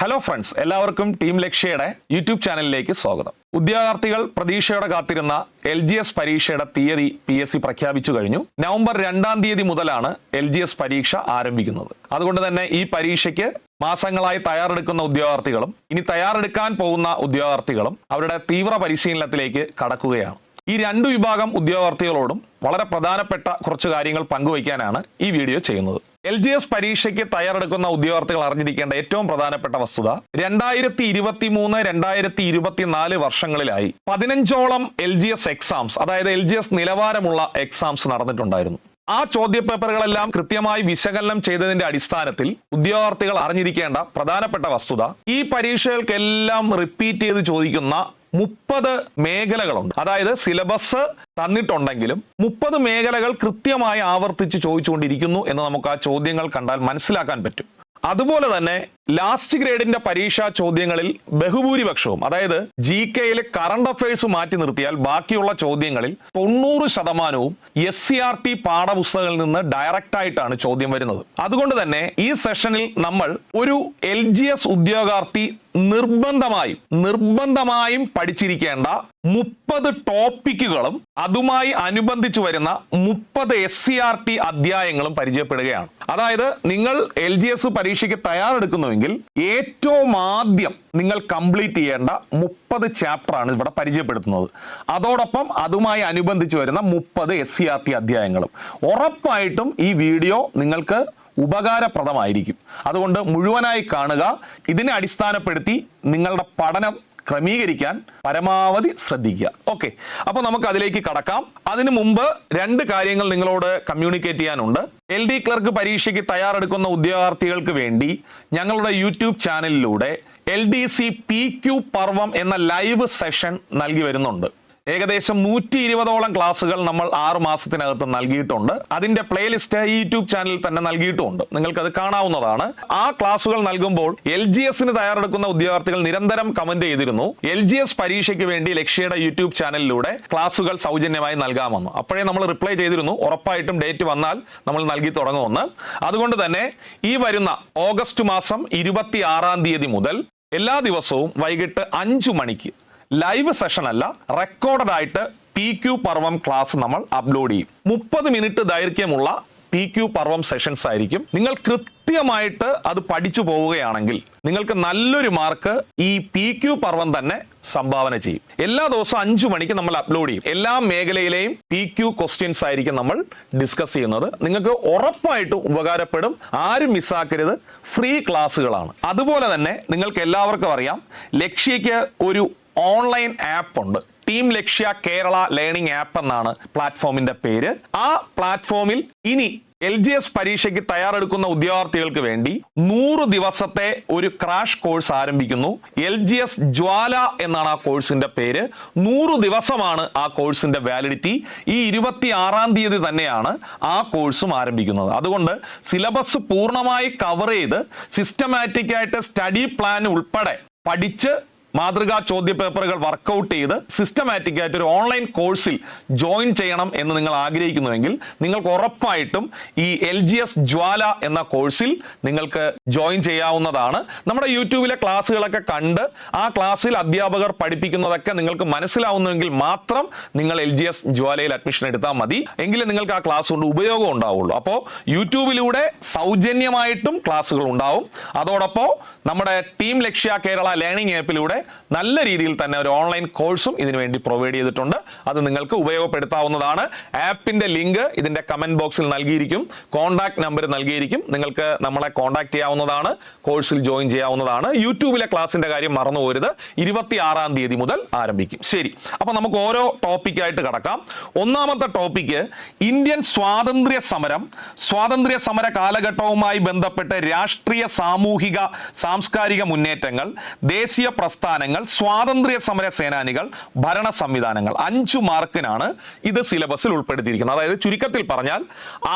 Hello friends എല്ലാവർക്കും team ലക്ഷ്യയുടെ YouTube ചാനലിലേക്ക് സ്വാഗതം. ഉദ്യോഗാർത്ഥികൾ പ്രതീക്ഷയോടെ കാത്തിരുന്ന എൽ ജി എസ് പരീക്ഷയുടെ തീയതി പി എസ് സി പ്രഖ്യാപിച്ചു കഴിഞ്ഞു. നവംബർ രണ്ടാം തീയതി മുതലാണ് എൽ ജി എസ് പരീക്ഷ ആരംഭിക്കുന്നത്. അതുകൊണ്ട് തന്നെ ഈ പരീക്ഷയ്ക്ക് മാസങ്ങളായി തയ്യാറെടുക്കുന്ന ഉദ്യോഗാർത്ഥികളും ഇനി തയ്യാറെടുക്കാൻ പോകുന്ന ഉദ്യോഗാർത്ഥികളും അവരുടെ തീവ്ര പരിശീലനത്തിലേക്ക് കടക്കുകയാണ്. ഈ രണ്ട് വിഭാഗം ഉദ്യോഗാർത്ഥികളോടും വളരെ പ്രധാനപ്പെട്ട കുറച്ച് കാര്യങ്ങൾ പങ്കുവയ്ക്കാനാണ് ഈ വീഡിയോ ചെയ്യുന്നത്. എൽ ജി എസ് പരീക്ഷയ്ക്ക് തയ്യാറെടുക്കുന്ന ഉദ്യോഗാർത്ഥികൾ അറിഞ്ഞിരിക്കേണ്ട ഏറ്റവും പ്രധാനപ്പെട്ട വസ്തുത രണ്ടായിരത്തി ഇരുപത്തി മൂന്ന് രണ്ടായിരത്തി ഇരുപത്തിനാല് വർഷങ്ങളിലായി പതിനഞ്ചോളം എൽ ജി എസ് എക്സാംസ് അതായത് എൽ ജി എസ് നിലവാരമുള്ള എക്സാംസ് നടന്നിട്ടുണ്ടായിരുന്നു. ആ ചോദ്യപേപ്പറുകളെല്ലാം കൃത്യമായി വിശകലനം ചെയ്തതിന്റെ അടിസ്ഥാനത്തിൽ ഉദ്യോഗാർത്ഥികൾ അറിഞ്ഞിരിക്കേണ്ട പ്രധാനപ്പെട്ട വസ്തുത ഈ പരീക്ഷകൾക്കെല്ലാം റിപ്പീറ്റ് ചെയ്ത് ചോദിക്കുന്ന മുപ്പത് മേഖലകളുണ്ട്. അതായത് സിലബസ് തന്നിട്ടുണ്ടെങ്കിലും മുപ്പത് മേഖലകൾ കൃത്യമായി ആവർത്തിച്ച് ചോദിച്ചുകൊണ്ടിരിക്കുന്നു എന്ന് നമുക്ക് ആ ചോദ്യങ്ങൾ കണ്ടാൽ മനസ്സിലാക്കാൻ പറ്റും. അതുപോലെ തന്നെ ലാസ്റ്റ് ഗ്രേഡിന്റെ പരീക്ഷാ ചോദ്യങ്ങളിൽ ബഹുഭൂരിപക്ഷവും അതായത് ജി കെയിലെ കറണ്ട് അഫയേഴ്സ് മാറ്റി നിർത്തിയാൽ ബാക്കിയുള്ള ചോദ്യങ്ങളിൽ തൊണ്ണൂറ് ശതമാനവും എസ് സി ആർ ടി പാഠപുസ്തകങ്ങളിൽ നിന്ന് ഡയറക്റ്റ് ആയിട്ടാണ് ചോദ്യം വരുന്നത്. അതുകൊണ്ട് തന്നെ ഈ സെഷനിൽ നമ്മൾ ഒരു എൽ ജി എസ് ഉദ്യോഗാർത്ഥി നിർബന്ധമായും നിർബന്ധമായും പഠിച്ചിരിക്കേണ്ട മുപ്പത് ടോപ്പിക്കുകളും അതുമായി അനുബന്ധിച്ചു വരുന്ന മുപ്പത് എസ് സി ആർ ടി അധ്യായങ്ങളും പരിചയപ്പെടുകയാണ്. അതായത് നിങ്ങൾ എൽ ജി എസ് പരീക്ഷയ്ക്ക് തയ്യാറെടുക്കുന്നുവെങ്കിൽ ഏറ്റവും ആദ്യം നിങ്ങൾ കംപ്ലീറ്റ് ചെയ്യേണ്ട മുപ്പത് ചാപ്റ്റർ ആണ് ഇവിടെ പരിചയപ്പെടുത്തുന്നത്. അതോടൊപ്പം അതുമായി അനുബന്ധിച്ച് വരുന്ന മുപ്പത് എസ് സി ആർ ടി അധ്യായങ്ങളും. ഉറപ്പായിട്ടും ഈ വീഡിയോ നിങ്ങൾക്ക് ഉപകാരപ്രദമായിരിക്കും. അതുകൊണ്ട് മുഴുവനായി കാണുക. ഇതിനെ അടിസ്ഥാനപ്പെടുത്തി നിങ്ങളുടെ പഠനം ക്രമീകരിക്കാൻ പരമാവധി ശ്രദ്ധിക്കുക. ഓക്കെ അപ്പോൾ നമുക്ക് അതിലേക്ക് കടക്കാം. അതിനു മുമ്പ് രണ്ട് കാര്യങ്ങൾ നിങ്ങളോട് കമ്മ്യൂണിക്കേറ്റ് ചെയ്യാനുണ്ട്. എൽ ഡി ക്ലർക്ക് പരീക്ഷയ്ക്ക് തയ്യാറെടുക്കുന്ന ഉദ്യോഗാർത്ഥികൾക്ക് വേണ്ടി ഞങ്ങളുടെ യൂട്യൂബ് ചാനലിലൂടെ L D C P Q പർവം എന്ന ലൈവ് സെഷൻ നൽകി വരുന്നുണ്ട്. ഏകദേശം നൂറ്റി ഇരുപതോളം ക്ലാസ്സുകൾ നമ്മൾ ആറ് മാസത്തിനകത്ത് നൽകിയിട്ടുണ്ട്. അതിന്റെ പ്ലേലിസ്റ്റ് ഈ യൂട്യൂബ് ചാനലിൽ തന്നെ നൽകിയിട്ടുമുണ്ട്. നിങ്ങൾക്ക് അത് കാണാവുന്നതാണ്. ആ ക്ലാസ്സുകൾ നൽകുമ്പോൾ എൽ ജി എസിന് തയ്യാറെടുക്കുന്ന ഉദ്യോഗാർത്ഥികൾ നിരന്തരം കമന്റ് ചെയ്തിരുന്നു. എൽ ജി എസ് പരീക്ഷയ്ക്ക് വേണ്ടി ലക്ഷ്യയുടെ യൂട്യൂബ് ചാനലിലൂടെ ക്ലാസ്സുകൾ സൗജന്യമായി നൽകാമെന്ന്. അപ്പോഴേ നമ്മൾ റിപ്ലൈ ചെയ്തിരുന്നു. ഉറപ്പായിട്ടും ഡേറ്റ് വന്നാൽ നമ്മൾ നൽകി തുടങ്ങുമെന്ന്. അതുകൊണ്ട് തന്നെ ഈ വരുന്ന ഓഗസ്റ്റ് മാസം ഇരുപത്തി ആറാം തീയതി മുതൽ എല്ലാ ദിവസവും വൈകിട്ട് അഞ്ചു മണിക്ക് ലൈവ് സെഷൻ അല്ല റെക്കോർഡഡ് ആയിട്ട് പി ക്യു പർവം ക്ലാസ് നമ്മൾ അപ്ലോഡ് ചെയ്യും. മുപ്പത് മിനിറ്റ് ദൈർഘ്യമുള്ള പി ക്യു പർവം സെഷൻസ് ആയിരിക്കും. നിങ്ങൾ കൃത്യമായിട്ട് അത് പഠിച്ചു പോവുകയാണെങ്കിൽ നിങ്ങൾക്ക് നല്ലൊരു മാർക്ക് ഈ പി ക്യു പർവം തന്നെ സംഭാവന ചെയ്യും. എല്ലാ ദിവസവും അഞ്ചു മണിക്ക് നമ്മൾ അപ്ലോഡ് ചെയ്യും. എല്ലാ മേഖലയിലെയും പി ക്യു ക്വസ്റ്റ്യൻസ് ആയിരിക്കും നമ്മൾ ഡിസ്കസ് ചെയ്യുന്നത്. നിങ്ങൾക്ക് ഉറപ്പായിട്ടും ഉപകാരപ്പെടും. ആരും മിസ്സാക്കരുത് ഫ്രീ ക്ലാസ്സുകളാണ് അതുപോലെ തന്നെ നിങ്ങൾക്ക് എല്ലാവർക്കും അറിയാം. ലക്ഷ്യയ്ക്ക് ഒരു ഓൺലൈൻ ആപ്പ് ഉണ്ട്. Team Lakshya Kerala learning app എന്നാണ് പ്ലാറ്റ്ഫോമിന്റെ പേര്. ആ പ്ലാറ്റ്ഫോമിൽ ഇനി എൽ ജി എസ് പരീക്ഷയ്ക്ക് തയ്യാറെടുക്കുന്ന ഉദ്യോഗാർത്ഥികൾക്ക് വേണ്ടി നൂറ് ദിവസത്തെ ഒരു ക്രാഷ് കോഴ്സ് ആരംഭിക്കുന്നു. എൽ ജി എസ് ജ്വാല എന്നാണ് ആ കോഴ്സിന്റെ പേര്. നൂറ് ദിവസമാണ് ആ കോഴ്സിന്റെ വാലിഡിറ്റി ഈ ഇരുപത്തി ആറാം തീയതി തന്നെയാണ് ആ കോഴ്സും ആരംഭിക്കുന്നത്. അതുകൊണ്ട് സിലബസ് പൂർണമായി കവർ ചെയ്ത് സിസ്റ്റമാറ്റിക് ആയിട്ട് സ്റ്റഡി പ്ലാൻ ഉൾപ്പെടെ പഠിച്ച് മാതൃകാ ചോദ്യ പേപ്പറുകൾ വർക്കൗട്ട് ചെയ്ത് സിസ്റ്റമാറ്റിക് ആയിട്ട് ഒരു ഓൺലൈൻ കോഴ്സിൽ ജോയിൻ ചെയ്യണം എന്ന് നിങ്ങൾ ആഗ്രഹിക്കുന്നുവെങ്കിൽ നിങ്ങൾക്ക് ഉറപ്പായിട്ടും ഈ എൽ ജി എസ് ജ്വാല എന്ന കോഴ്സിൽ നിങ്ങൾക്ക് ജോയിൻ ചെയ്യാവുന്നതാണ്. നമ്മുടെ യൂട്യൂബിലെ ക്ലാസ്സുകളൊക്കെ കണ്ട് ആ ക്ലാസ്സിൽ അധ്യാപകർ പഠിപ്പിക്കുന്നതൊക്കെ നിങ്ങൾക്ക് മനസ്സിലാവുന്നുവെങ്കിൽ മാത്രം നിങ്ങൾ എൽ ജി എസ് ജ്വാലയിൽ അഡ്മിഷൻ എടുത്താൽ മതി. എങ്കിലും നിങ്ങൾക്ക് ആ ക്ലാസ് കൊണ്ട് ഉപയോഗം ഉണ്ടാവുള്ളൂ. അപ്പോൾ യൂട്യൂബിലൂടെ സൗജന്യമായിട്ടും ക്ലാസ്സുകൾ ഉണ്ടാവും. അതോടൊപ്പം നമ്മുടെ ടീം ലക്ഷ്യ കേരള ലേണിംഗ് ആപ്പിലൂടെ നല്ല രീതിയിൽ തന്നെ ഒരു ഓൺലൈൻ കോഴ്സും ഇതിനു വേണ്ടി പ്രൊവൈഡ് ചെയ്തിട്ടുണ്ട്. അത് നിങ്ങൾക്ക് ഉപയോഗപ്പെടുത്താവുന്നതാണ്. ആപ്പിന്റെ ലിങ്ക് ഇതിന്റെ കമന്റ് ബോക്സിൽ നൽകിയിരിക്കും. Contact number നൽകിയിരിക്കും. നിങ്ങൾക്ക് നമ്മളെ കോൺടാക്ട് ചെയ്യാവുന്നതാണ്. കോഴ്സിൽ ജോയിൻ ചെയ്യാവുന്നതാണ്. യൂട്യൂബിലെ ക്ലാസിന്റെ കാര്യം മറന്നു പോരുത്. ഇരുപത്തി ആറാം തീയതി മുതൽ ആരംഭിക്കും. ശരി. അപ്പോൾ നമുക്ക് ഓരോ ടോപ്പിക്കായിട്ട് കടക്കാം. ഒന്നാമത്തെ ടോപ്പിക്ക് ഇന്ത്യൻ സ്വാതന്ത്ര്യ സമരം. സ്വാതന്ത്ര്യ സമര കാലഘട്ടവുമായി ബന്ധപ്പെട്ട് രാഷ്ട്രീയ സാമൂഹിക സാംസ്കാരിക മുന്നേറ്റങ്ങൾ ദേശീയ പ്രസ്ഥാനങ്ങൾ സ്വാതന്ത്ര്യ സമര സേനാനികൾ ഭരണ സംവിധാനങ്ങൾ. അഞ്ചു മാർക്കിനാണ് ഇത് സിലബസിൽ ഉൾപ്പെടുത്തിയിരിക്കുന്നത്. അതായത് ചുരുക്കത്തിൽ പറഞ്ഞാൽ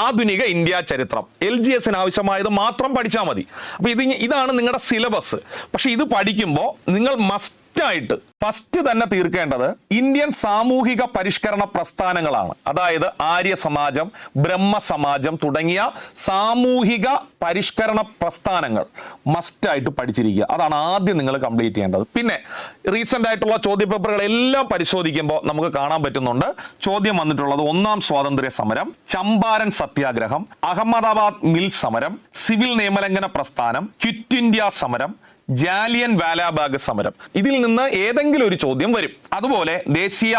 ആധുനിക ഇന്ത്യ ചരിത്രം. എൽ ജി എസിന് ആവശ്യമായത് മാത്രം പഠിച്ചാൽ മതി. അപ്പോൾ ഇത് ഇതാണ് നിങ്ങളുടെ സിലബസ്. പക്ഷേ ഇത് പഠിക്കുമ്പോൾ നിങ്ങൾ മസ്റ്റ് മസ്റ്റായിട്ട് ഫസ്റ്റ് തന്നെ തീർക്കേണ്ടത് ഇന്ത്യൻ സാമൂഹിക പരിഷ്കരണ പ്രസ്ഥാനങ്ങളാണ്. അതായത് ആര്യ സമാജം ബ്രഹ്മ സമാജം തുടങ്ങിയ സാമൂഹിക പരിഷ്കരണ പ്രസ്ഥാനങ്ങൾ മസ്റ്റായിട്ട് പഠിച്ചിരിക്കുക. അതാണ് ആദ്യം നിങ്ങൾ കംപ്ലീറ്റ് ചെയ്യേണ്ടത്. പിന്നെ റീസെന്റ് ആയിട്ടുള്ള ചോദ്യപേപ്പറുകളെല്ലാം പരിശോധിക്കുമ്പോൾ നമുക്ക് കാണാൻ പറ്റുന്നുണ്ട്. ചോദ്യം വന്നിട്ടുള്ളത് ഒന്നാം സ്വാതന്ത്ര്യ സമരം ചമ്പാരൻ സത്യാഗ്രഹം അഹമ്മദാബാദ് മിൽ സമരം സിവിൽ നിയമലംഘന പ്രസ്ഥാനം ക്വിറ്റ് ഇന്ത്യ സമരം ജാലിയൻ വാലാബാഗ് സമരം. ഇതിൽ നിന്ന് ഏതെങ്കിലും ഒരു ചോദ്യം വരും. അതുപോലെ ദേശീയ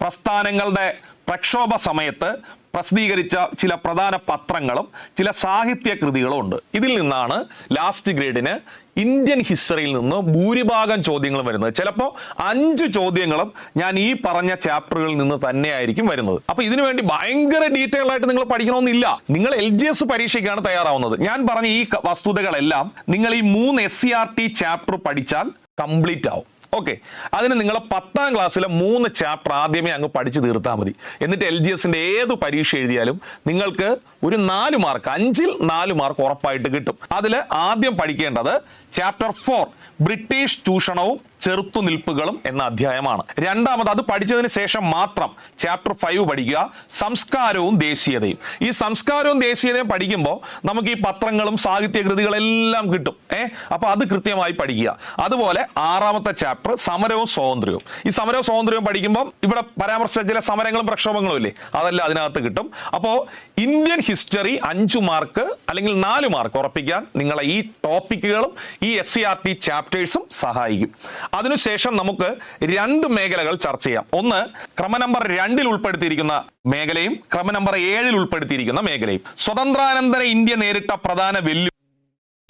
പ്രസ്ഥാനങ്ങളുടെ പ്രക്ഷോഭ സമയത്ത് പ്രസിദ്ധീകരിച്ച ചില പ്രധാന പത്രങ്ങളും ചില സാഹിത്യ കൃതികളും ഉണ്ട്. ഇതിൽ നിന്നാണ് ലാസ്റ്റ് ഗ്രേഡിന് ഇന്ത്യൻ ഹിസ്റ്ററിയിൽ നിന്ന് ഭൂരിഭാഗം ചോദ്യങ്ങൾ വരുന്നത്. ചിലപ്പോൾ അഞ്ച് ചോദ്യങ്ങളും ഞാൻ ഈ പറഞ്ഞ ചാപ്റ്ററുകളിൽ നിന്ന് തന്നെയായിരിക്കും വരുന്നത്. അപ്പൊ ഇതിനു വേണ്ടി ഭയങ്കര ഡീറ്റെയിൽ ആയിട്ട് നിങ്ങൾ പഠിക്കണമെന്നില്ല. നിങ്ങൾ എൽ ജി എസ് പരീക്ഷയ്ക്കാണ് തയ്യാറാവുന്നത്. ഞാൻ പറഞ്ഞ ഈ വസ്തുതകളെല്ലാം നിങ്ങൾ ഈ മൂന്ന് S C R T chapter പഠിച്ചാൽ കംപ്ലീറ്റ് ആവും. ഓക്കെ അതിന് നിങ്ങൾ പത്താം ക്ലാസ്സിലെ മൂന്ന് ചാപ്റ്റർ ആദ്യമേ അങ്ങ് പഠിച്ചു തീർത്താൽ മതി. എന്നിട്ട് എൽ ജി എസിന്റെ ഏത് പരീക്ഷ എഴുതിയാലും നിങ്ങൾക്ക് ഒരു നാല് മാർക്ക് അഞ്ചിൽ നാല് മാർക്ക് ഉറപ്പായിട്ട് കിട്ടും. അതിൽ ആദ്യം പഠിക്കേണ്ടത് ചാപ്റ്റർ ഫോർ ബ്രിട്ടീഷ് ചൂഷണവും ചെറുത്തുനിൽപ്പുകളും എന്ന അധ്യായമാണ്. രണ്ടാമത് അത് പഠിച്ചതിന് ശേഷം മാത്രം ചാപ്റ്റർ ഫൈവ് പഠിക്കുക. സംസ്കാരവും ദേശീയതയും. ഈ സംസ്കാരവും ദേശീയതയും പഠിക്കുമ്പോൾ നമുക്ക് ഈ പത്രങ്ങളും സാഹിത്യകൃതികളെല്ലാം കിട്ടും. ഏ? അപ്പൊ അത് കൃത്യമായി പഠിക്കുക. അതുപോലെ ആറാമത്തെ ചാപ്റ്റർ സമരവും സ്വാതന്ത്ര്യവും. ഈ സമരവും സ്വാതന്ത്ര്യവും പഠിക്കുമ്പോൾ ഇവിടെ പരാമർശിച്ച ചില സമരങ്ങളും പ്രക്ഷോഭങ്ങളും ഇല്ലേ? അതെല്ലാം അതിനകത്ത് കിട്ടും. അപ്പോൾ ഇന്ത്യൻ ഹിസ്റ്ററി അഞ്ചു മാർക്ക് അല്ലെങ്കിൽ നാല് മാർക്ക് ഉറപ്പിക്കാൻ നിങ്ങളെ ഈ ടോപ്പിക്കുകളും ഈ എസ് സി ആർ ടി ചാപ്റ്റേഴ്സും സഹായിക്കും. അതിനുശേഷം നമുക്ക് രണ്ട് മേഖലകൾ ചർച്ച ചെയ്യാം. ഒന്ന് ക്രമ നമ്പർ രണ്ടിൽ ഉൾപ്പെടുത്തിയിരിക്കുന്ന മേഖലയും ക്രമ നമ്പർ ഏഴിൽ ഉൾപ്പെടുത്തിയിരിക്കുന്ന മേഖലയും. സ്വതന്ത്രാനന്തര ഇന്ത്യ നേരിട്ട പ്രധാന വെല്ലു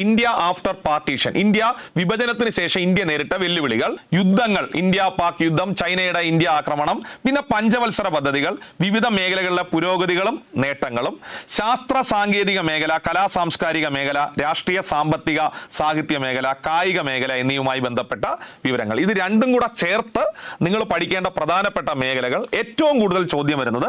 ഇന്ത്യ ആഫ്റ്റർ പാർട്ടീഷൻ. ഇന്ത്യ വിഭജനത്തിന് ശേഷം ഇന്ത്യ നേരിട്ട വെല്ലുവിളികൾ. യുദ്ധങ്ങൾ. ഇന്ത്യ പാക് യുദ്ധം ചൈനയുടെ ഇന്ത്യ ആക്രമണം പിന്നെ പഞ്ചവത്സര പദ്ധതികൾ വിവിധ മേഖലകളിലെ പുരോഗതികളും നേട്ടങ്ങളും. ശാസ്ത്ര സാങ്കേതിക മേഖല കലാ സാംസ്കാരിക മേഖല രാഷ്ട്രീയ സാമ്പത്തിക സാഹിത്യ മേഖല കായിക മേഖല എന്നിവയുമായി ബന്ധപ്പെട്ട വിവരങ്ങൾ. ഇത് രണ്ടും കൂടെ ചേർത്ത് നിങ്ങൾ പഠിക്കേണ്ട പ്രധാനപ്പെട്ട മേഖലകൾ. ഏറ്റവും കൂടുതൽ ചോദ്യം വരുന്നത്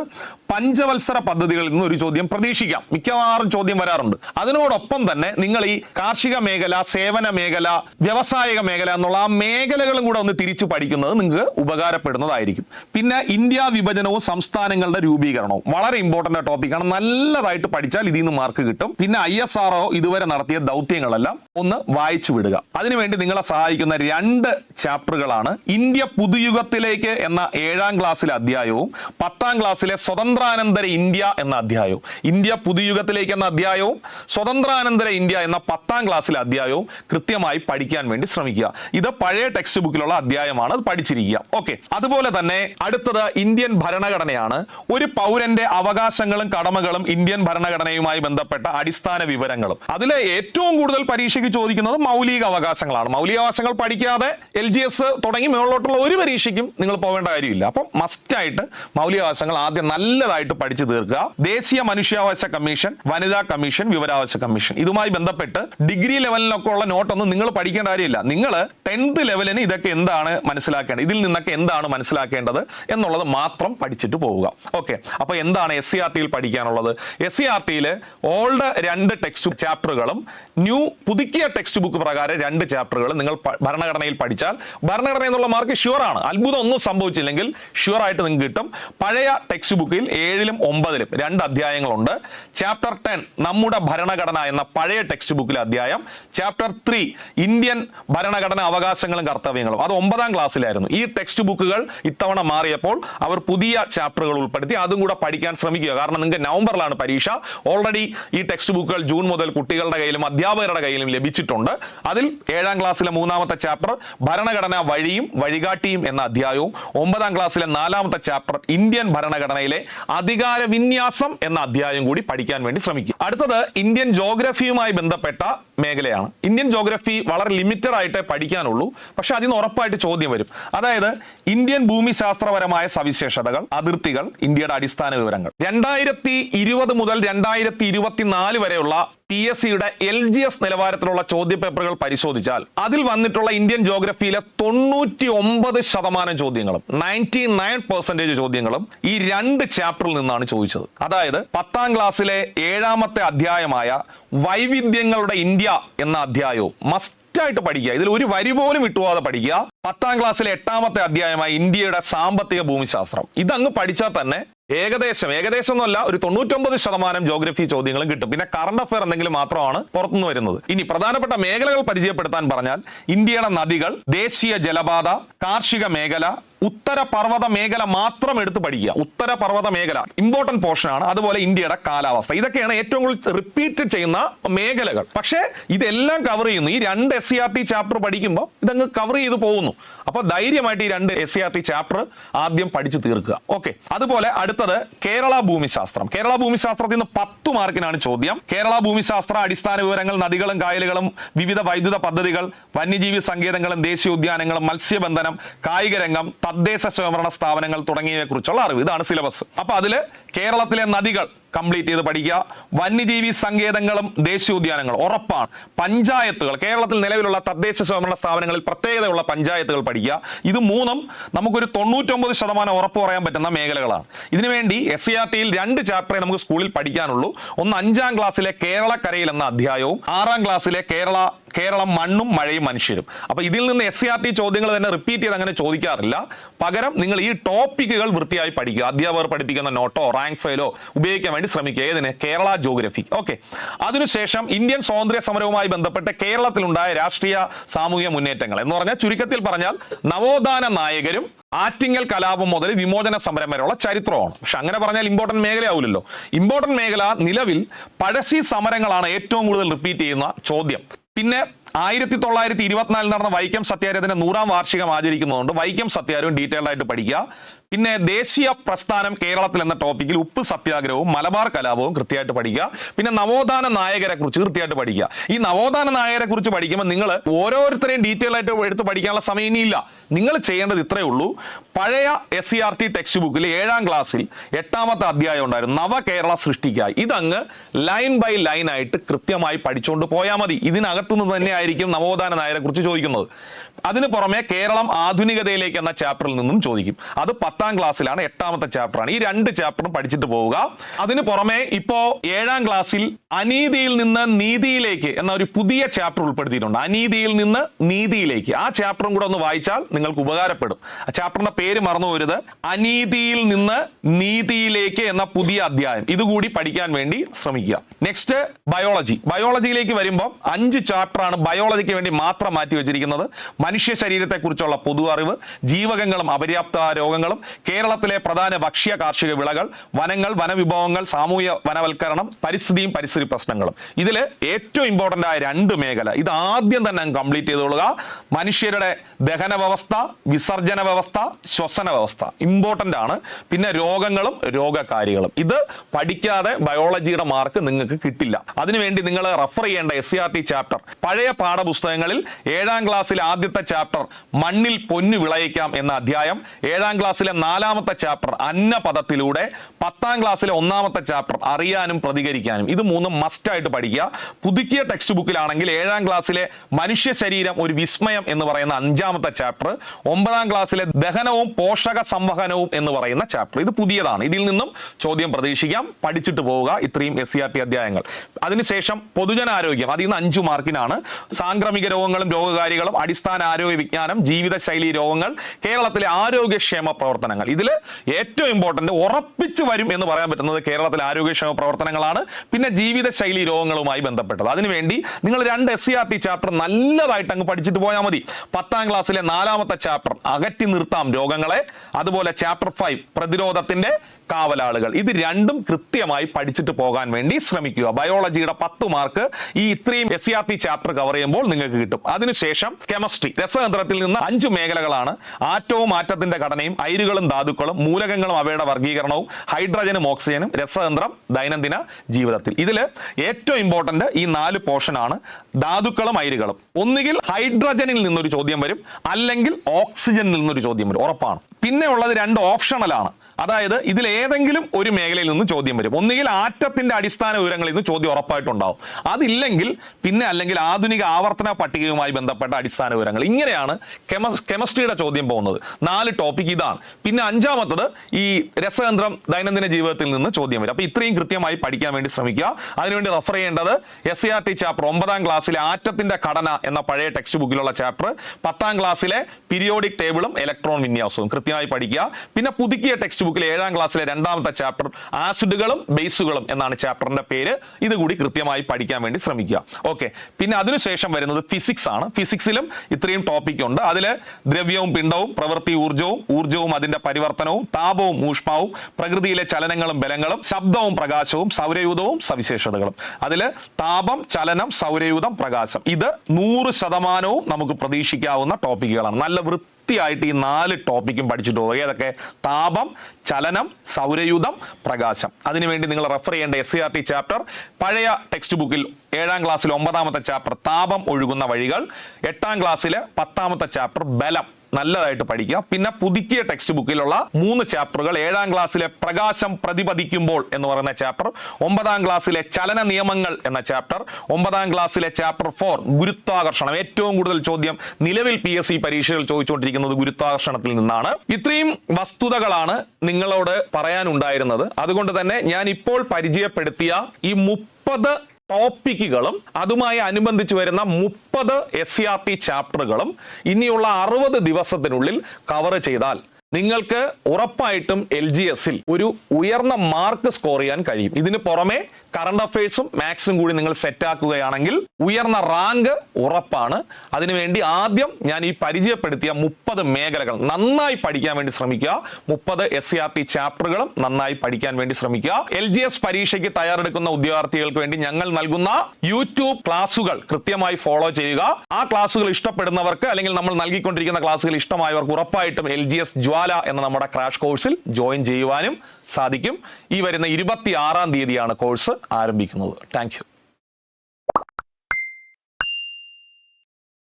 പഞ്ചവത്സര പദ്ധതികളിൽ നിന്ന് ഒരു ചോദ്യം പ്രതീക്ഷിക്കാം. മിക്കവാറും ചോദ്യം വരാറുണ്ട്. അതിനോടൊപ്പം തന്നെ നിങ്ങൾ ഈ കാർഷിക മേഖല സേവന മേഖല വ്യവസായിക മേഖല എന്നുള്ള ആ മേഖലകളും കൂടെ ഒന്ന് തിരിച്ചു പഠിക്കുന്നത് നിങ്ങൾക്ക് ഉപകാരപ്പെടുന്നതായിരിക്കും. പിന്നെ ഇന്ത്യ വിഭജനവും സംസ്ഥാനങ്ങളുടെ രൂപീകരണവും വളരെ ഇമ്പോർട്ടന്റ് ടോപ്പിക്കാണ് നല്ലതായിട്ട് പഠിച്ചാൽ ഇതിൽ നിന്ന് മാർക്ക് കിട്ടും. പിന്നെ ഐ എസ് ആർഒ ഇതുവരെ നടത്തിയ ദൗത്യങ്ങളെല്ലാം ഒന്ന് വായിച്ചു വിടുക. അതിനുവേണ്ടി നിങ്ങളെ സഹായിക്കുന്ന രണ്ട് ചാപ്റ്ററുകളാണ് ഇന്ത്യ പുതുയുഗത്തിലേക്ക് എന്ന ഏഴാം ക്ലാസ്സിലെ അധ്യായവും പത്താം ക്ലാസ്സിലെ സ്വതന്ത്രാനന്തര ഇന്ത്യ എന്ന അധ്യായവും ഇന്ത്യ പുതുയുഗത്തിലേക്ക് എന്ന അധ്യായവും സ്വതന്ത്രാനന്തര ഇന്ത്യ എന്ന പത്താം ക്ലാസ്സിലെ അധ്യായവും കൃത്യമായി പഠിക്കാൻ വേണ്ടി ശ്രമിക്കുക. ഇത് പഴയ ടെക്സ്റ്റ് ബുക്കിലുള്ള അധ്യായമാണ്. അത് പഠിച്ചിരിക്കുക. ഓക്കെ അതുപോലെ തന്നെ അടുത്തത് ഇന്ത്യൻ ഭരണഘടനയാണ്. ഒരു പൗരന്റെ അവകാശങ്ങളും കടമകളും ഇന്ത്യൻ ഭരണഘടനയുമായി ബന്ധപ്പെട്ട അടിസ്ഥാന വിവരങ്ങളും. അതിലെ ഏറ്റവും കൂടുതൽ പരീക്ഷയ്ക്ക് ചോദിക്കുന്നത് മൗലിക അവകാശങ്ങളാണ്. മൗലിക അവകാശങ്ങൾ പഠിക്കാതെ എൽ ജി എസ് തുടങ്ങി മുകളിലോട്ടുള്ള ഒരു പരീക്ഷയ്ക്കും നിങ്ങൾ പോകേണ്ട കാര്യമില്ല. അപ്പം മസ്റ്റായിട്ട് മൗലികാവകാശങ്ങൾ ആദ്യം നല്ലതായിട്ട് പഠിച്ചു തീർക്കുക. ദേശീയ മനുഷ്യാവകാശ കമ്മീഷൻ വനിതാ കമ്മീഷൻ വിവരാവകാശ കമ്മീഷൻ. ഇതുമായി ബന്ധപ്പെട്ട് ഡിഗ്രി ലെവലിനൊക്കെ ഉള്ള നോട്ടൊന്നും നിങ്ങൾ പഠിക്കേണ്ട കാര്യമില്ല. നിങ്ങൾ ടെൻത്ത് ലെവലിന് ഇതൊക്കെ എന്താണ് മനസ്സിലാക്കേണ്ടത്? ഇതിൽ നിന്നൊക്കെ എന്താണ് മനസ്സിലാക്കേണ്ടത് എന്നുള്ളത് മാത്രം പഠിച്ചിട്ട് പോവുക. ഓക്കെ അപ്പോൾ എന്താണ് എസ് സി ആർ ടിയിൽ പഠിക്കാനുള്ളത്? എസ് സി ആർ ടിയിൽ ഓൾഡ് രണ്ട് ടെക്സ്റ്റ് ചാപ്റ്ററുകളും ന്യൂ പുതുക്കിയ ടെക്സ്റ്റ് ബുക്ക് പ്രകാരം രണ്ട് ചാപ്റ്ററുകളും നിങ്ങൾ ഭരണഘടനയിൽ പഠിച്ചാൽ ഭരണഘടന എന്നുള്ള മാർക്ക് ഷുവർ ആണ്. അത്ഭുതം ഒന്നും സംഭവിച്ചില്ലെങ്കിൽ ഷുവർ ആയിട്ട് നിങ്ങൾക്ക് കിട്ടും. പഴയ ടെക്സ്റ്റ് ബുക്കിൽ ഏഴിലും ഒമ്പതിലും രണ്ട് അധ്യായങ്ങളുണ്ട്. ചാപ്റ്റർ ടെൻ നമ്മുടെ ഭരണഘടന എന്ന പഴയ ടെക്സ്റ്റ് ബുക്കിലെ അധ്യായം ചാപ്റ്റർ ത്രീ ഇന്ത്യൻ ഭരണഘടന അവകാശങ്ങളും കർത്തവ്യങ്ങളും. അത് ഒമ്പതാം ക്ലാസ്സിലായിരുന്നു. ഈ ടെക്സ്റ്റ് ബുക്കുകൾ ഇത്തവണ മാറിയപ്പോൾ അവർ പുതിയ ചാപ്റ്ററുകൾ ഉൾപ്പെടുത്തി. അതും കൂടെ പഠിക്കാൻ ശ്രമിക്കുക. കാരണം നിങ്ങൾക്ക് നവംബറിലാണ് പരീക്ഷ. ഓൾറെഡി ഈ ടെക്സ്റ്റ് ബുക്കുകൾ ജൂൺ മുതൽ കുട്ടികളുടെ കയ്യിലും അധ്യാപകരുടെ കയ്യിലും ലഭിച്ചിട്ടുണ്ട്. അതിൽ ഏഴാം ക്ലാസ്സിലെ മൂന്നാമത്തെ ചാപ്റ്റർ ഭരണഘടന വഴിയും വഴികാട്ടിയും എന്ന അധ്യായവും ഒമ്പതാം ക്ലാസ്സിലെ നാലാമത്തെ ചാപ്റ്റർ ഇന്ത്യൻ ഭരണഘടനയിലെ അധികാര വിന്യാസം എന്ന അധ്യായം കൂടി പഠിക്കാൻ വേണ്ടി ശ്രമിക്കുക. അടുത്തത് ഇന്ത്യൻ ജോഗ്രഫിയുമായി ബന്ധപ്പെട്ട മേഖലയാണ്. ഇന്ത്യൻ ജോഗ്രഫി വളരെ ലിമിറ്റഡ് ആയിട്ട് പഠിക്കാനുള്ളൂ. പക്ഷെ അതിന് ഉറപ്പായിട്ട് ചോദ്യം വരും. അതായത് ഇന്ത്യൻ ഭൂമിശാസ്ത്രപരമായ സവിശേഷതകൾ അതിർത്തികൾ ഇന്ത്യയുടെ അടിസ്ഥാന വിവരങ്ങൾ. രണ്ടായിരത്തി ഇരുപത് മുതൽ രണ്ടായിരത്തി ഇരുപത്തിനാല് വരെയുള്ള പി എസ് സിയുടെ എൽ ജി എസ് നിലവാരത്തിലുള്ള ചോദ്യപേപ്പറുകൾ പരിശോധിച്ചാൽ അതിൽ വന്നിട്ടുള്ള ഇന്ത്യൻ ജോഗ്രഫിയിലെ തൊണ്ണൂറ്റി ഒമ്പത് ശതമാനം ചോദ്യങ്ങളും നയന്റി നയൻ പെർസെന്റേജ് ചോദ്യങ്ങളും ഈ രണ്ട് ചാപ്റ്ററിൽ നിന്നാണ് ചോദിച്ചത്. അതായത് പത്താം ക്ലാസ്സിലെ ഏഴാമത്തെ അധ്യായമായ വൈവിധ്യങ്ങളുടെ ഇന്ത്യ എന്ന അധ്യായവും മസ്റ്റ് ആയിട്ട് പഠിക്കുക. ഇതിൽ ഒരു വരി പോലും വിട്ടുപോകാതെ പഠിക്കുക. പത്താം ക്ലാസ്സിലെ എട്ടാമത്തെ അധ്യായമായ ഇന്ത്യയുടെ സാമ്പത്തിക ഭൂമിശാസ്ത്രം. ഇതങ്ങ് പഠിച്ചാൽ തന്നെ ഏകദേശം ഏകദേശം ഒന്നുമല്ല ഒരു തൊണ്ണൂറ്റൊമ്പത് ശതമാനം ജോഗ്രഫി ചോദ്യങ്ങളും കിട്ടും. പിന്നെ കറണ്ട് അഫയർ എന്തെങ്കിലും മാത്രമാണ് പുറത്തുനിന്ന് വരുന്നത്. ഇനി പ്രധാനപ്പെട്ട മേഖലകൾ പരിചയപ്പെടുത്താൻ പറഞ്ഞാൽ ഇന്ത്യയുടെ നദികൾ ദേശീയ ജലപാത കാർഷിക മേഖല ഉത്തര പർവത മേഖല മാത്രം എടുത്ത് പഠിക്കുക. ഉത്തര പർവത മേഖല ഇമ്പോർട്ടന്റ് പോർഷൻ ആണ്. അതുപോലെ ഇന്ത്യയുടെ കാലാവസ്ഥ. ഇതൊക്കെയാണ് ഏറ്റവും കൂടുതൽ റിപ്പീറ്റ് ചെയ്യുന്ന മേഖലകൾ. പക്ഷേ ഇതെല്ലാം കവർ ചെയ്യുന്നു. ഈ രണ്ട് S C R T chapter പഠിക്കുമ്പോൾ ഇതങ്ങ് കവർ ചെയ്ത് പോകുന്നു. അപ്പോൾ ധൈര്യമായിട്ട് ഈ രണ്ട് S C R T chapter ആദ്യം പഠിച്ചു തീർക്കുക. ഓക്കെ അതുപോലെ അടുത്തത് കേരള ഭൂമിശാസ്ത്രം. കേരള ഭൂമിശാസ്ത്രത്തിൽ നിന്ന് പത്ത് മാർക്കിനാണ് ചോദ്യം. കേരള ഭൂമിശാസ്ത്ര അടിസ്ഥാന വിവരങ്ങൾ നദികളും കായലുകളും വിവിധ വൈദ്യുത പദ്ധതികൾ വന്യജീവി സങ്കേതങ്ങളും ദേശീയ ഉദ്യാനങ്ങളും മത്സ്യബന്ധനം കായിക രംഗം തദ്ദേശ സ്വയംഭരണ സ്ഥാപനങ്ങൾ തുടങ്ങിയവയെ കുറിച്ചുള്ള അറിവ്. ഇതാണ് സിലബസ്. അപ്പോൾ അതിൽ കേരളത്തിലെ നദികൾ കംപ്ലീറ്റ് ചെയ്ത് പഠിക്കുക. വന്യജീവി സങ്കേതങ്ങളും ദേശീയോദ്യാനങ്ങളും ഉറപ്പാണ്. പഞ്ചായത്തുകൾ കേരളത്തിൽ നിലവിലുള്ള തദ്ദേശ സ്വയംഭരണ സ്ഥാപനങ്ങളിൽ പ്രത്യേകതയുള്ള പഞ്ചായത്തുകൾ പഠിക്കുക. ഇത് മൂന്നും നമുക്കൊരു തൊണ്ണൂറ്റൊമ്പത് ശതമാനം ഉറപ്പ് പറയാൻ പറ്റുന്ന മേഖലകളാണ്. ഇതിനുവേണ്ടി എസ് സി ആർ ടിയിൽ രണ്ട് ചാപ്റ്ററേ നമുക്ക് സ്കൂളിൽ പഠിക്കാനുള്ളൂ. ഒന്ന് അഞ്ചാം ക്ലാസ്സിലെ കേരള കരയിൽ എന്ന അധ്യായവും ആറാം ക്ലാസ്സിലെ കേരള കേരളം മണ്ണും മഴയും മനുഷ്യരും. അപ്പൊ ഇതിൽ നിന്ന് എസ് സി ആർ ടി ചോദ്യങ്ങൾ തന്നെ റിപ്പീറ്റ് ചെയ്ത് അങ്ങനെ ചോദിക്കാറില്ല. പകരം നിങ്ങൾ ഈ ടോപ്പിക്കുകൾ വൃത്തിയായി പഠിക്കുക. അധ്യാപകർ പഠിപ്പിക്കുന്ന നോട്ടോ റാങ്ക് ഫയലോ ഉപയോഗിക്കാൻ വേണ്ടി ശ്രമിക്കുക. ഏതിന്? കേരള ജോഗ്രഫി ഓക്കെ അതിനുശേഷം ഇന്ത്യൻ സ്വാതന്ത്ര്യ സമരവുമായി ബന്ധപ്പെട്ട് കേരളത്തിലുണ്ടായ രാഷ്ട്രീയ സാമൂഹിക മുന്നേറ്റങ്ങൾ എന്ന് പറഞ്ഞാൽ ചുരുക്കത്തിൽ പറഞ്ഞാൽ നവോത്ഥാന നായകരും ആറ്റിങ്ങൽ കലാപം മുതൽ വിമോചന സമരം വരെയുള്ള ചരിത്രമാണ്. പക്ഷെ അങ്ങനെ പറഞ്ഞാൽ ഇമ്പോർട്ടന്റ് മേഖലയാവില്ലല്ലോ ഇമ്പോർട്ടന്റ് മേഖല നിലവിൽ പഴസി സമരങ്ങളാണ് ഏറ്റവും കൂടുതൽ റിപ്പീറ്റ് ചെയ്യുന്ന ചോദ്യം. പിന്നെ ആയിരത്തി തൊള്ളായിരത്തി ഇരുപത്തിനാലിൽ നടന്ന വൈക്കം സത്യാഗ്രഹത്തിന്റെ നൂറാം വാർഷികം ആചരിക്കുന്നതുകൊണ്ട് വൈക്കം സത്യാഗ്രഹം ഡീറ്റെയിൽഡ് ആയിട്ട് പഠിക്കുക. പിന്നെ ദേശീയ പ്രസ്ഥാനം കേരളത്തിൽ എന്ന ടോപ്പിക്കിൽ ഉപ്പ് സത്യാഗ്രഹവും മലബാർ കലാപവും കൃത്യമായിട്ട് പഠിക്കുക. പിന്നെ നവോത്ഥാന നായകരെ കുറിച്ച് കൃത്യമായിട്ട് പഠിക്കുക. ഈ നവോത്ഥാന നായകരെ കുറിച്ച് പഠിക്കുമ്പോൾ നിങ്ങൾ ഓരോരുത്തരെയും ഡീറ്റെയിൽ ആയിട്ട് എടുത്ത് പഠിക്കാനുള്ള സമയം ഇനിയില്ല. നിങ്ങൾ ചെയ്യേണ്ടത് ഇത്രയേ ഉള്ളൂ. പഴയ S C R T text ബുക്കിൽ ഏഴാം ക്ലാസ്സിൽ എട്ടാമത്തെ അധ്യായം ഉണ്ടായിരുന്നു. നവകേരള സൃഷ്ടിക്കായി ഇതങ്ങ് ലൈൻ ബൈ ലൈൻ ആയിട്ട് കൃത്യമായി പഠിച്ചുകൊണ്ട് പോയാൽ മതി. ഇതിനകത്തുനിന്ന് തന്നെ ആയിരിക്കും നവോത്ഥാന നായരെ കുറിച്ച് ചോദിക്കുന്നത്. അതിന് പുറമെ കേരളം ആധുനികതയിലേക്ക് എന്ന ചാപ്റ്ററിൽ നിന്നും ചോദിക്കും. അത് പത്താം ക്ലാസ്സിലാണ് എട്ടാമത്തെ ചാപ്റ്ററാണ് ഈ രണ്ട് ചാപ്റ്ററും പഠിച്ചിട്ട് പോവുക. അതിന് പുറമെ ഇപ്പോ ഏഴാം ക്ലാസ്സിൽ അനീതിയിൽ നിന്ന് നീതിയിലേക്ക് എന്ന ഒരു പുതിയ ചാപ്റ്റർ ഉൾപ്പെടുത്തിയിട്ടുണ്ട്. അനീതിയിൽ നിന്ന് നീതിയിലേക്ക്. ആ ചാപ്റ്ററും കൂടെ ഒന്ന് വായിച്ചാൽ നിങ്ങൾക്ക് ഉപകാരപ്പെടും. ആ ചാപ്റ്ററിന്റെ പേര് മറന്നു പോരുത്. അനീതിയിൽ നിന്ന് നീതിയിലേക്ക് എന്ന പുതിയ അധ്യായം. ഇതുകൂടി പഠിക്കാൻ വേണ്ടി ശ്രമിക്കുക. നെക്സ്റ്റ് ബയോളജി ബയോളജിയിലേക്ക് വരുമ്പോൾ അഞ്ച് ചാപ്റ്ററാണ് ബയോളജിക്ക് വേണ്ടി മാത്രം മാറ്റി വെച്ചിരിക്കുന്നത്. ശരീരത്തെക്കുറിച്ചുള്ള പൊതു അറിവ് ജീവകങ്ങളും അപര്യാപ്ത രോഗങ്ങളും കേരളത്തിലെ പ്രധാന ഭക്ഷ്യ കാർഷിക വിളകൾ വനങ്ങൾ വനവിഭവങ്ങൾ സാമൂഹ്യ വനവൽക്കരണം പരിസ്ഥിതിയും പരിസ്ഥിതി പ്രശ്നങ്ങളും. ഇതിൽ ഏറ്റവും ഇമ്പോർട്ടന്റ് ആയ രണ്ട് മേഖല. ഇത് ആദ്യം തന്നെ കംപ്ലീറ്റ് ചെയ്തോളുക. മനുഷ്യരുടെ ദഹന വ്യവസ്ഥ വിസർജന വ്യവസ്ഥ ശ്വസന വ്യവസ്ഥ. ഇമ്പോർട്ടന്റ് ആണ്. പിന്നെ രോഗങ്ങളും രോഗകാരികളും. ഇത് പഠിക്കാതെ ബയോളജിയുടെ മാർക്ക് നിങ്ങൾക്ക് കിട്ടില്ല. അതിനുവേണ്ടി നിങ്ങൾ റെഫർ ചെയ്യേണ്ട S C R T chapter പഴയ പാഠപുസ്തകങ്ങളിൽ ഏഴാം ക്ലാസ്സിൽ ആദ്യത്തെ ചാപ്റ്റർ മണ്ണിൽ പൊന്നു വിളയിക്കാം എന്ന അധ്യായം. ഏഴാം ക്ലാസ്സിലെ നാലാമത്തെ ചാപ്റ്റർ അന്നപദത്തിലൂടെ പത്താം ക്ലാസ്സിലെ ഒന്നാമത്തെ ചാപ്റ്റർ അറിയാനും പ്രതികരിക്കാനും. ഇത് മൂന്നും മസ്റ്റ് ആയിട്ട് പഠിക്കുക. പുതുക്കിയ ടെക്സ്റ്റ് ബുക്കിലാണെങ്കിൽ ഏഴാം ക്ലാസ്സിലെ മനുഷ്യ ശരീരം ഒരു വിസ്മയം എന്ന് പറയുന്ന അഞ്ചാമത്തെ ചാപ്റ്റർ ഒമ്പതാം ക്ലാസ്സിലെ ദഹനവും പോഷക സംവഹനവും എന്ന് പറയുന്ന ചാപ്റ്റർ. ഇത് പുതിയതാണ്. ഇതിൽ നിന്നും ചോദ്യം പ്രതീക്ഷിക്കാം. പഠിച്ചിട്ട് പോവുക. ഇത്രയും എസ് സി ആർ ടി അധ്യായങ്ങൾ അതിനുശേഷം പൊതുജനാരോഗ്യം. അതിൽ നിന്ന് അഞ്ചു മാർക്കിനാണ് സാംക്രമിക രോഗങ്ങളും രോഗകാരികളും അടിസ്ഥാന ആരോഗ്യ വിജ്ഞാനം ജീവിതശൈലി രോഗങ്ങൾ കേരളത്തിലെ ആരോഗ്യക്ഷേമ പ്രവർത്തനങ്ങൾ. ഇതിൽ ഏറ്റവും ഇമ്പോർട്ടന്റ് ഉറപ്പിച്ചു വരും എന്ന് പറയാൻ പറ്റുന്നത് കേരളത്തിലെ ആരോഗ്യക്ഷേമ പ്രവർത്തനങ്ങളാണ്. പിന്നെ ജീവിതശൈലി രോഗങ്ങളുമായി ബന്ധപ്പെട്ടത്. അതിനുവേണ്ടി നിങ്ങൾ രണ്ട് S C R T chapter നല്ലതായിട്ട് അങ്ങ് പഠിച്ചിട്ട് പോയാൽ മതി. പത്താം ക്ലാസ്സിലെ നാലാമത്തെ ചാപ്റ്റർ അകറ്റി നിർത്താം രോഗങ്ങളെ. അതുപോലെ ചാപ്റ്റർ ഫൈവ് പ്രതിരോധത്തിന്റെ കാവലാളുകൾ. ഇത് രണ്ടും കൃത്യമായി പഠിച്ചിട്ട് പോകാൻ വേണ്ടി ശ്രമിക്കുക. ബയോളജിയുടെ പത്ത് മാർക്ക് ഈ ഇത്രയും S R T chapter cover ചെയ്യുമ്പോൾ നിങ്ങൾക്ക് കിട്ടും. അതിനുശേഷം കെമിസ്ട്രി രസതന്ത്രത്തിൽ നിന്ന് അഞ്ച് മേഖലകളാണ്. ആറ്റവും ആറ്റത്തിന്റെ ഘടനയും അയിരുകളും ധാതുക്കളും മൂലകങ്ങളും അവയുടെ വർഗീകരണവും ഹൈഡ്രജനും ഓക്സിജനും രസതന്ത്രം ദൈനംദിന ജീവിതത്തിൽ. ഇതിൽ ഏറ്റവും ഇമ്പോർട്ടന്റ് ഈ നാല് പോർഷൻ ആണ് ധാതുക്കളും അയിരുകളും. ഒന്നുകിൽ ഹൈഡ്രജനിൽ നിന്നൊരു ചോദ്യം വരും അല്ലെങ്കിൽ ഓക്സിജനിൽ നിന്നൊരു ചോദ്യം വരും. ഉറപ്പാണ്. പിന്നെ ഉള്ളത് രണ്ട് ഓപ്ഷണലാണ് അതായത് ഇതിൽ ഏതെങ്കിലും ഒരു മേഖലയിൽ നിന്ന് ചോദ്യം വരും. ഒന്നുകിൽ ആറ്റത്തിന്റെ അടിസ്ഥാന വിവരങ്ങളിൽ നിന്ന് ചോദ്യം ഉറപ്പായിട്ടുണ്ടാവും. അതില്ലെങ്കിൽ പിന്നെ അല്ലെങ്കിൽ ആധുനിക ആവർത്തന പട്ടികയുമായി ബന്ധപ്പെട്ട അടിസ്ഥാന വിവരങ്ങൾ. ഇങ്ങനെയാണ് കെമസ് കെമിസ്ട്രിയുടെ ചോദ്യം പോകുന്നത്. നാല് ടോപ്പിക് ഇതാണ്. പിന്നെ അഞ്ചാമത്തത് ഈ രസതന്ത്രം ദൈനംദിന ജീവിതത്തിൽ നിന്ന് ചോദ്യം വരും. അപ്പോൾ ഇത്രയും കൃത്യമായി പഠിക്കാൻ വേണ്ടി ശ്രമിക്കുക. അതിനുവേണ്ടി റെഫർ ചെയ്യേണ്ടത് S C R T chapter ഒമ്പതാം ക്ലാസ്സിലെ ആറ്റത്തിന്റെ ഘടന എന്ന പഴയ ടെക്സ്റ്റ് ബുക്കിലുള്ള ചാപ്റ്റർ പത്താം ക്ലാസ്സിലെ പീരിയോഡിക് ടേബിളും ഇലക്ട്രോൺ വിന്യാസവും കൃത്യമായി പഠിക്കുക. പിന്നെ പുതുക്കിയ ടെക്സ്റ്റ് ബുക്കിൽ ഏഴാം ക്ലാസ്സിലെ രണ്ടാമത്തെ ചാപ്റ്റർ ആസിഡുകളും ബേസുകളും എന്നാണ് ചാപ്റ്ററിന്റെ പേര്. ഇതുകൂടി കൃത്യമായി പഠിക്കാൻ വേണ്ടി ശ്രമിക്കുക. ഓക്കെ പിന്നെ അതിനുശേഷം വരുന്നത് ഫിസിക്സ് ആണ്. ഫിസിക്സിലും ഇത്രയും ടോപ്പിക് ഉണ്ട്. അതിൽ ദ്രവ്യവും പിണ്ടവും പ്രവൃത്തി ഊർജവും ഊർജവും അതിന്റെ പരിവർത്തനവും താപവും ഊഷ്മാവും പ്രകൃതിയിലെ ചലനങ്ങളും ബലങ്ങളും ശബ്ദവും പ്രകാശവും സൗരയൂഥവും സവിശേഷതകളും. അതിൽ താപം ചലനം സൗരയൂഥം പ്രകാശം. ഇത് നൂറ് ശതമാനവും നമുക്ക് പ്രതീക്ഷിക്കാവുന്ന ടോപ്പിക്കുകളാണ് നല്ല വൃത്തിയായിട്ട് ഈ നാല് ടോപ്പിക്കും പഠിച്ചിട്ട് പോകുക ഏതൊക്കെ? താപം ചലനം സൗരയുധം പ്രകാശം. അതിനുവേണ്ടി നിങ്ങൾ റെഫർ ചെയ്യേണ്ട S C R T chapter പഴയ ടെക്സ്റ്റ് ബുക്കിൽ ഏഴാം ക്ലാസ്സിൽ ഒമ്പതാമത്തെ ചാപ്റ്റർ താപം ഒഴുകുന്ന വഴികൾ എട്ടാം ക്ലാസ്സിലെ പത്താമത്തെ ചാപ്റ്റർ ബലം. നല്ലതായിട്ട് പഠിക്കുക. പിന്നെ പുതുക്കിയ ടെക്സ്റ്റ് ബുക്കിലുള്ള മൂന്ന് ചാപ്റ്ററുകൾ ഏഴാം ക്ലാസ്സിലെ പ്രകാശം പ്രതിപതിക്കുമ്പോൾ എന്ന് പറയുന്ന ചാപ്റ്റർ ഒമ്പതാം ക്ലാസ്സിലെ ചലന നിയമങ്ങൾ എന്ന ചാപ്റ്റർ ഒമ്പതാം ക്ലാസ്സിലെ ചാപ്റ്റർ ഫോർ ഗുരുത്വാകർഷണം. ഏറ്റവും കൂടുതൽ ചോദ്യം നിലവിൽ പി എസ് സി പരീക്ഷകൾ ചോദിച്ചുകൊണ്ടിരിക്കുന്നത് ഗുരുത്വാകർഷണത്തിൽ നിന്നാണ്. ഇത്രയും വസ്തുതകളാണ് നിങ്ങളോട് പറയാനുണ്ടായിരുന്നത്. അതുകൊണ്ട് തന്നെ ഞാൻ ഇപ്പോൾ പരിചയപ്പെടുത്തിയ ഈ മുപ്പത് ടോപ്പിക്കുകളും അതുമായി അനുബന്ധിച്ച് വരുന്ന മുപ്പത് എസ് സി ആർ ടി ചാപ്റ്ററുകളും ഇനിയുള്ള അറുപത് ദിവസത്തിനുള്ളിൽ കവർ ചെയ്താൽ നിങ്ങൾക്ക് ഉറപ്പായിട്ടും എൽ ജി എസിൽ ഒരു ഉയർന്ന മാർക്ക് സ്കോർ ചെയ്യാൻ കഴിയും. ഇതിന് പുറമെ കറണ്ട് അഫയേഴ്സും മാത്സും കൂടി നിങ്ങൾ സെറ്റ് ആക്കുകയാണെങ്കിൽ ഉയർന്ന റാങ്ക് ഉറപ്പാണ്. അതിനുവേണ്ടി ആദ്യം ഞാൻ ഈ പരിചയപ്പെടുത്തിയ മുപ്പത് മേഖലകൾ നന്നായി പഠിക്കാൻ വേണ്ടി ശ്രമിക്കുക. മുപ്പത് എസ് സി ആർ ടി ചാപ്റ്ററുകളും നന്നായി പഠിക്കാൻ വേണ്ടി ശ്രമിക്കുക. എൽ ജി എസ് പരീക്ഷയ്ക്ക് തയ്യാറെടുക്കുന്ന ഉദ്യോഗാർത്ഥികൾക്ക് വേണ്ടി ഞങ്ങൾ നൽകുന്ന യൂട്യൂബ് ക്ലാസുകൾ കൃത്യമായി ഫോളോ ചെയ്യുക. ആ ക്ലാസുകൾ ഇഷ്ടപ്പെടുന്നവർക്ക് അല്ലെങ്കിൽ നമ്മൾ നൽകിക്കൊണ്ടിരിക്കുന്ന ക്ലാസുകൾ ഇഷ്ടമായവർക്ക് ഉറപ്പായിട്ടും എൽ ജി എസ് ജ്വാല എന്ന നമ്മുടെ ക്രാഷ് കോഴ്സിൽ ജോയിൻ ചെയ്യുവാനും സാധിക്കും. ഈ വരുന്ന ഇരുപത്തി ആറാം തീയതിയാണ് കോഴ്സ് ആരംഭിക്കുന്നത്. താങ്ക്